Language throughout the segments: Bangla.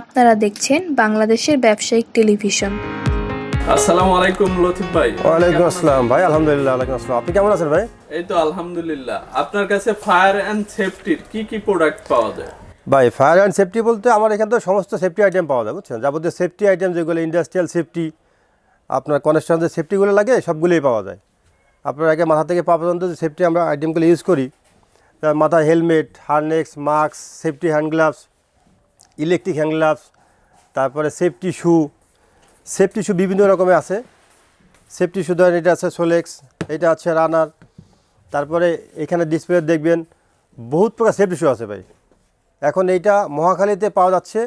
আপনারা দেখছেন বাংলাদেশের ব্যবসায়িক টেলিভিশন। আসসালামু আলাইকুম লতিফ ভাই। ওয়ালাইকুম আসসালাম। ভাই আলহামদুলিল্লাহ ওয়ালাইকুম আসসালাম। আপনি কেমন আছেন ভাই? এই তো আলহামদুলিল্লাহ। আপনার কাছে ফায়ার অ্যান্ড সেফটির কি কি প্রোডাক্ট পাওয়া যায়? ভাই ফায়ার অ্যান্ড সেফটি বলতে আমার এখানে তো সমস্ত সেফটি আইটেম পাওয়া যায় বুঝছেন? যাবতীয় সেফটি আইটেম যেগুলো ইন্ডাস্ট্রিয়াল সেফটি আপনার কনস্ট্রাকশন যে সেফটিগুলো লাগে সবগুলোই পাওয়া যায়। আপনার আগে মাথা থেকে পা পর্যন্ত যে সেফটি আমরা আইটেমগুলো ইউজ করি তার মাথায় helmet harness mask safety hand gloves electric hand gloves তারপরে সেফটি শু সেফটি শু বিভিন্ন রকমের আছে। সেফটি শু ধরেন এটা আছে সোলেক্স এটা আছে রানার তারপরে এখানে ডিসপ্লে দেখবেন, বহুত প্রকার সেফটি শু আছে ভাই। এখন এইটা মহাখালীতে পাওয়া যাচ্ছে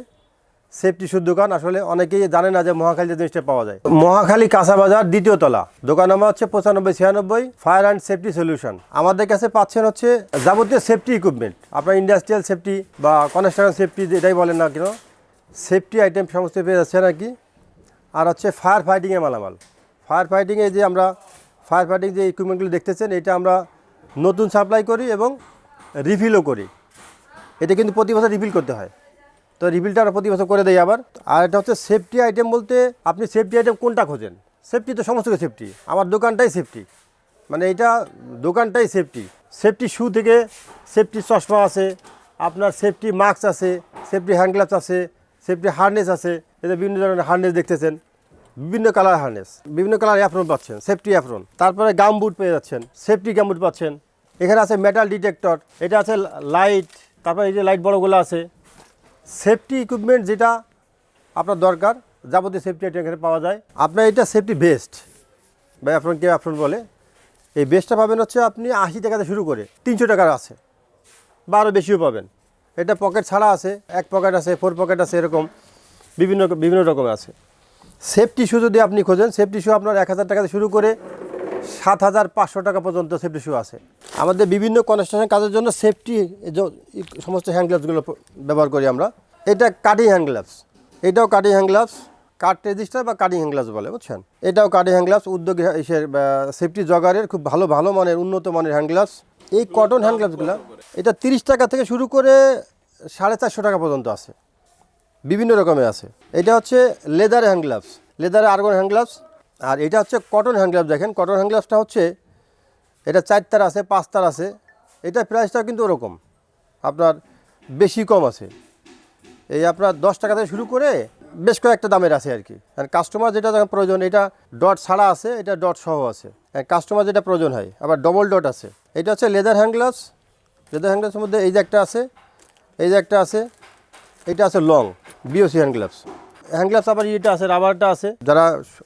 সেফটি শুর দোকান, আসলে অনেকেই জানে না যে মহাখালী যে জিনিসটা পাওয়া যায়। মহাখালী কাঁচা বাজার দ্বিতীয় তলা। দোকান নাম্বার হচ্ছে পঁচানব্বই, ছিয়ানব্বই ফায়ার অ্যান্ড সেফটি সলিউশন আমাদের কাছে পাচ্ছেন হচ্ছে যাবতীয় সেফটি ইকুইপমেন্ট আপনার ইন্ডাস্ট্রিয়াল সেফটি বা কনস্ট্রাকশন সেফটি যেটাই বলেন না কেন সেফটি আইটেম সমস্ত পেয়ে যাচ্ছে নাকি আর হচ্ছে ফায়ার ফাইটিংয়ে মালামাল। ফায়ার ফাইটিংয়ে যে আমরা ফায়ার ফাইটিং যে ইকুইপমেন্টগুলো দেখতেছেন, এটা আমরা নতুন সাপ্লাই করি এবং রিফিলও করি। এটা কিন্তু প্রতি বছর রিফিল করতে হয়। তো রিফিলটা আমরা প্রতি বছর করে দেয় আবার। আর এটা হচ্ছে সেফটি আইটেম বলতে আপনি সেফটি আইটেম কোনটা খোঁজেন? সেফটি তো সমস্ত সেফটি আমার দোকানটাই সেফটি মানে এটা দোকানটাই সেফটি সেফটি শু থেকে সেফটি চশমা আছে, আপনার সেফটি মাস্ক আছে সেফটি হ্যান্ড গ্লাভস আছে সেফটি হার্নেস আছে। এতে বিভিন্ন ধরনের হার্নেস দেখতেছেন। বিভিন্ন কালার হার্নেস বিভিন্ন কালার অ্যাফ্রন পাচ্ছেন সেফটি অ্যাফ্রন তারপরে গাম বুট পেয়ে যাচ্ছেন সেফটি গাম বুট পাচ্ছেন। এখানে আছে মেটাল ডিটেক্টর এটা আছে লাইট তারপরে এই যে লাইট বড়গুলো আছে। সেফটি ইকুইপমেন্ট যেটা আপনার দরকার, যাবতীয় সেফটি আইটেম এখানে পাওয়া যায়। আপনার এটা সেফটি বেস্ট বা অ্যাফ্রন কেউ অ্যাফ্রন বলে, এই বেস্টটা পাবেন হচ্ছে আপনি আশি টাকাতে শুরু করে, তিনশো টাকার আছে, বা আরও বেশিও পাবেন। এটা পকেট ছাড়া আছে, এক পকেট আছে ফোর পকেট আছে, এরকম বিভিন্ন বিভিন্ন রকমের আছে। সেফটি শু যদি আপনি খোঁজেন সেফটি শু আপনার এক হাজার টাকাতে শুরু করে সাত হাজার পাঁচশো টাকা পর্যন্ত সেফটি শু আছে। আমাদের বিভিন্ন কনস্ট্রাকশন কাজের জন্য সেফটি সমস্ত হ্যান্ড গ্লাভসগুলো ব্যবহার করি আমরা। এটা কাটিং হ্যান্ড গ্লাভস এটাও cutting hand gloves cut resistant বা কাটিং হ্যান্ড গ্লাভস বলে, বুঝছেন? এটাও কাটিং হ্যান্ড গ্লাভস উদ্যোগী সেফটি জগারের খুব ভালো ভালো মানের, উন্নত মানের হ্যান্ড গ্লাভস এই কটন হ্যান্ড গ্লাভসগুলো এটা তিরিশ টাকা থেকে শুরু করে সাড়ে চারশো টাকা পর্যন্ত আছে। বিভিন্ন রকমের আছে। এটা হচ্ছে লেদার হ্যান্ড গ্লাভস লেদারের আর্গন হ্যান্ড গ্লাভস আর এটা হচ্ছে কটন হ্যান্ড গ্লাভস দেখেন। কটন হ্যান্ড গ্লাভসটা হচ্ছে, এটা চার তার আছে, পাঁচ তার আছে। এটা প্রাইসটা কিন্তু ওরকম। আপনার বেশি কম আছে। এই আপনার দশ টাকা থেকে শুরু করে বেশ কয়েকটা দামের আছে আর কি। আর কাস্টমার যেটা যখন প্রয়োজন, এটা ডট ছাড়া আছে, এটা ডট সহ আছে। কাস্টমার যেটা প্রয়োজন হয়, আবার ডবল ডট আছে। এটা হচ্ছে leather hand gloves leather hand গ্লাভসের মধ্যে এই যে একটা আছে, এই যে একটা আছে, এটা আছে long B O C hand gloves hand gloves আবার এটা আছে, রাবারটা আছে। যারা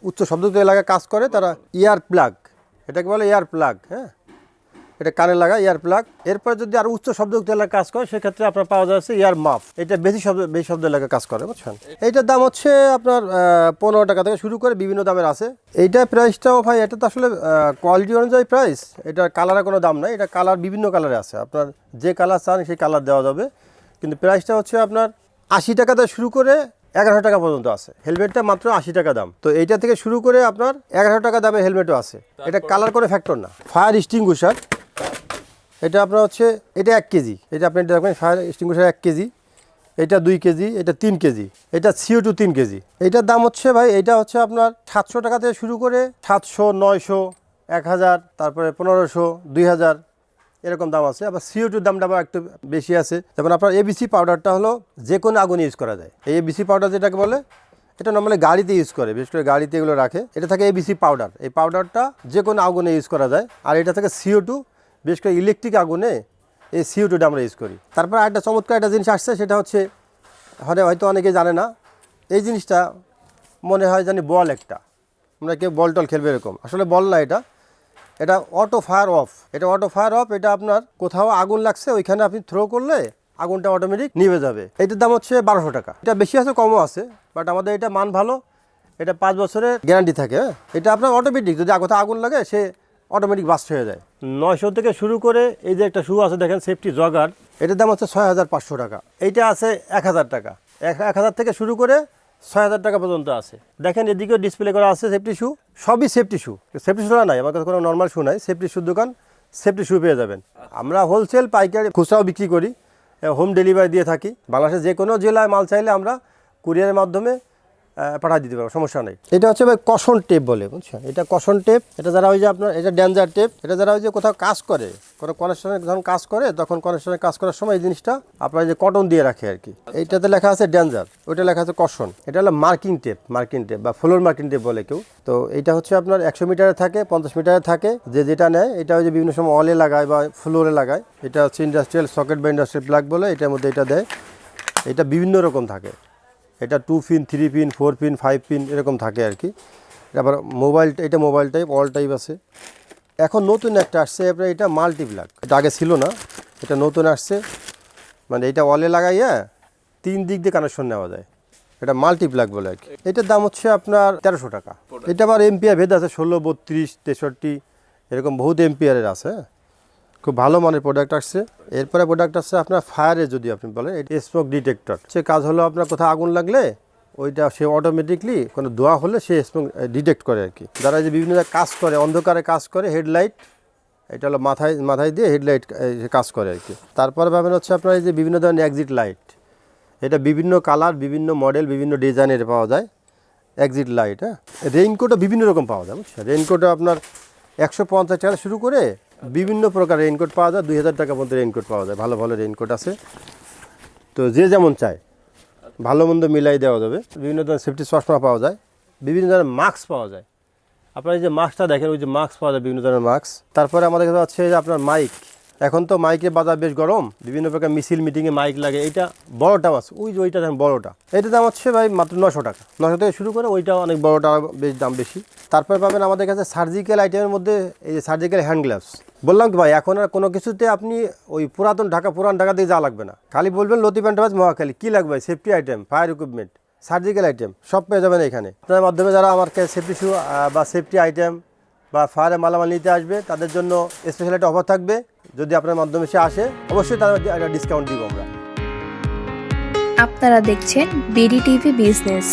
উচ্চ শব্দযুক্ত এলাকায় কাজ করে, তারা ইয়ার প্লাগ এটাকে বলে এয়ার প্লাগ হ্যাঁ? এটা কানে লাগা ইয়ার প্লাগ এরপরে যদি আর উচ্চ শব্দযুক্ত এলাকায় কাজ করে, সেক্ষেত্রে আপনার পাওয়া যাচ্ছে ইয়ার মাফ এটা বেশি শব্দ বেশি শব্দ এলাকায় কাজ করে, বুঝছেন? এইটার দাম হচ্ছে আপনার পনেরো টাকা থেকে শুরু করে বিভিন্ন দামের আছে। এইটা প্রাইসটাও ভাই, এটা তো আসলে কোয়ালিটি অনুযায়ী প্রাইস এটা কালারের কোনো দাম নাই। এটা কালার বিভিন্ন কালারে আছে। আপনার যে কালার চান, সেই কালার দেওয়া যাবে। কিন্তু প্রাইসটা হচ্ছে আপনার আশি টাকা থেকে শুরু করে এগারোশো টাকা পর্যন্ত আছে। হেলমেটটা মাত্র আশি টাকা দাম। তো এইটা থেকে শুরু করে আপনার এগারোশো টাকা দামের হেলমেটও আছে। এটা কালার করে ফ্যাক্টর না। ফায়ার এক্সটিংগুইশার এটা আপনার হচ্ছে এটা এক কেজি। এটা আপনি দেখবেন ফায়ার এক্সটিংগুইশার এক কেজি। এটা দুই কেজি এটা তিন কেজি। এটা সিও টু তিন কেজি। এটার দাম হচ্ছে ভাই এটা হচ্ছে আপনার সাতশো টাকা থেকে শুরু করে সাতশো নয়শো এক হাজার তারপরে পনেরোশো দুই হাজার এরকম দাম আছে। আবার সিও টুর দামটা আবার একটু বেশি আছে। যেমন আপনার এবিসি পাউডারটা হলো যে কোনো আগুনে ইউজ করা যায়। এই এবিসি পাউডার যেটাকে বলে, এটা নর্মালি গাড়িতে ইউজ করে, বিশেষ করে গাড়িতে এগুলো রাখে। এটা থাকে এবিসি পাউডার এই পাউডারটা যে কোনো আগুনে ইউজ করা যায়। আর এটা থেকে সিও টু বিশেষ করে ইলেকট্রিক আগুনে এই সিও টুটা আমরা ইউজ করি। তারপর একটা চমৎকার একটা জিনিস আসছে, সেটা হচ্ছে হয়তো হয়তো অনেকে জানে না, এই জিনিসটা মনে হয় জানি বল একটা। আমরা কেউ বল টল খেলবে এরকম। আসলে বল না এটা। এটা অটো ফায়ার অফ এটা অটো ফায়ার অফ এটা আপনার কোথাও আগুন লাগছে ওইখানে আপনি থ্রো করলে আগুনটা অটোমেটিক নিভে যাবে। এটার দাম হচ্ছে বারোশো টাকা। এটা বেশি আছে কমও আছে বাট আমাদের এটা মান ভালো। এটা পাঁচ বছরের গ্যারান্টি থাকে হ্যাঁ? এটা আপনার অটোমেটিক যদি কোথাও আগুন লাগে সে অটোমেটিক বাস্ট হয়ে যায়। নয়শো থেকে শুরু করে এই যে একটা শু আছে দেখেন সেফটি জগার এটার দাম হচ্ছে ছয় হাজার পাঁচশো টাকা। এইটা আছে এক হাজার টাকা। এক এক হাজার থেকে শুরু করে ছয় হাজার টাকা পর্যন্ত আছে। দেখেন, এদিকেও ডিসপ্লে করা আছে সেফটি শু সবই সেফটি শু সেফটি শু নাই, আমার কাছে কোনো নর্মাল শু নাই। সেফটি শু দোকান সেফটি শু পেয়ে যাবেন। আমরা হোলসেল পাইকারি খুচরাও বিক্রি করি হোম ডেলিভারি দিয়ে থাকি। বাংলাদেশের যে কোনো জেলায় মাল চাইলে আমরা কুরিয়ারের মাধ্যমে পাঠিয়ে দিতে পারব, সমস্যা নেই। এটা হচ্ছে ভাই কশন টেপ বলে, বুঝছেন? এটা কশন টেপ এটা যারা ওই যে আপনার এটা ড্যাঞ্জার টেপ এটা যারা ওই যে কোথাও কাজ করে, কোনো কনেকশনে যখন কাজ করে, তখন কনেকশনে কাজ করার সময় এই জিনিসটা আপনার যে কটন দিয়ে রাখে আর কি। এইটাতে লেখা আছে ড্যাঞ্জার ওইটা লেখা আছে কশন এটা হলো মার্কিং টেপ মার্কিং টেপ বা ফ্লোর মার্কিং টেপ বলে কেউ। তো এটা হচ্ছে আপনার একশো মিটারে থাকে, পঞ্চাশ মিটারে থাকে, যে যেটা নেয়, এটা ওই যে বিভিন্ন সময় অলে লাগায় বা ফ্লোরে লাগায়। এটা হচ্ছে ইন্ডাস্ট্রিয়াল সকেট বা ইন্ডাস্ট্রিয়াল প্লাগ বলে, এটার মধ্যে এটা দেয়। এটা বিভিন্ন রকম থাকে। এটা two pin three pin four pin five pin এরকম থাকে আর কি। আবার মোবাইল এটা মোবাইল টাইপ অল টাইপ আছে। এখন নতুন একটা আসছে আপনার এটা মাল্টিপ্লাগ এটা আগে ছিল না, এটা নতুন আসছে। মানে এটা অলে লাগাইয়া তিন দিক দিয়ে কানেকশন নেওয়া যায়। এটা মাল্টিপ্লাগ বলে আর কি। এটার দাম হচ্ছে আপনার তেরোশো টাকা। এটা আবার এমপিআর ভেদ আছে, ষোলো, বত্রিশ, তেষট্টি, এরকম বহুত এমপিআরের আছে হ্যাঁ। খুব ভালো মানের প্রোডাক্ট আসছে। এরপরে প্রোডাক্ট আসছে আপনার ফায়ারে যদি আপনি বলেন স্মোক ডিটেক্টর সে কাজ হলো আপনার কোথাও আগুন লাগলে, ওইটা সে অটোমেটিকলি কোনো ধোয়া হলে সে স্মোক ডিটেক্ট করে আর কি যারা যে বিভিন্ন কাজ করে, অন্ধকারে কাজ করে হেডলাইট এটা হলো মাথায় মাথায় দিয়ে হেডলাইট কাজ করে আর কি তারপরে পাবেন হচ্ছে আপনার এই যে বিভিন্ন ধরনের এক্সিট লাইট এটা বিভিন্ন কালার বিভিন্ন মডেল বিভিন্ন ডিজাইনের পাওয়া যায়। এক্সিট লাইট হ্যাঁ? রেইনকোটও বিভিন্ন রকম পাওয়া যায়, বুঝছেন? রেইনকোটও আপনার একশো পঞ্চাশ টাকা শুরু করে বিভিন্ন প্রকার রেইনকোট পাওয়া যায়, দুই হাজার টাকা পর্যন্ত রেইনকোট পাওয়া যায়। ভালো ভালো রেইনকোট আছে। তো যে যেমন চায়, ভালো, মন্দ মিলাই দেওয়া যাবে। বিভিন্ন ধরনের সেফটি চশমা পাওয়া যায়, বিভিন্ন ধরনের মাস্ক পাওয়া যায়। আপনার এই যে মাস্কটা দেখেন, ওই যে মাস্ক পাওয়া যায়, বিভিন্ন ধরনের মাস্ক তারপরে আমাদের কাছে যে আপনার মাইক এখন তো মাইকের বাজার বেশ গরম, বিভিন্ন প্রকার মিছিল মিটিংয়ে মাইক লাগে, এইটা বড়টাও আছে ওই যে ওইটা দেখেন বড়টা। এটা দাম হচ্ছে ভাই মাত্র নশো টাকা। নশো থেকে শুরু করে ওইটা অনেক বড়টা বেশ দাম বেশি। তারপর পাবেন আমাদের কাছে সার্জিক্যাল আইটেমের মধ্যে এই যে সার্জিক্যাল হ্যান্ড গ্লাভস বললাম কি ভাই, এখন আর কোনো কিছুতে আপনি ওই পুরাতন ঢাকা, পুরান ঢাকা দিয়ে যাওয়া লাগবে না। খালি বলবেন লতি প্যান্ট প্যান্টাবাজ মহাখালী, কী লাগবে safety item fire equipment surgical item সব পেয়ে যাবেন এখানে। আপনার মাধ্যমে যারা আমার সেফটি শু বা সেফটি আইটেম বা ফায়ারে মালামাল নিতে আসবে, তাদের জন্য স্পেশাল একটা অফার থাকবে। যদি আপনার মাধ্যমে সে আসে, অবশ্যই তার একটা ডিসকাউন্ট দিব আমরা। আপনারা দেখছেন বিডি টিভি বিজনেস।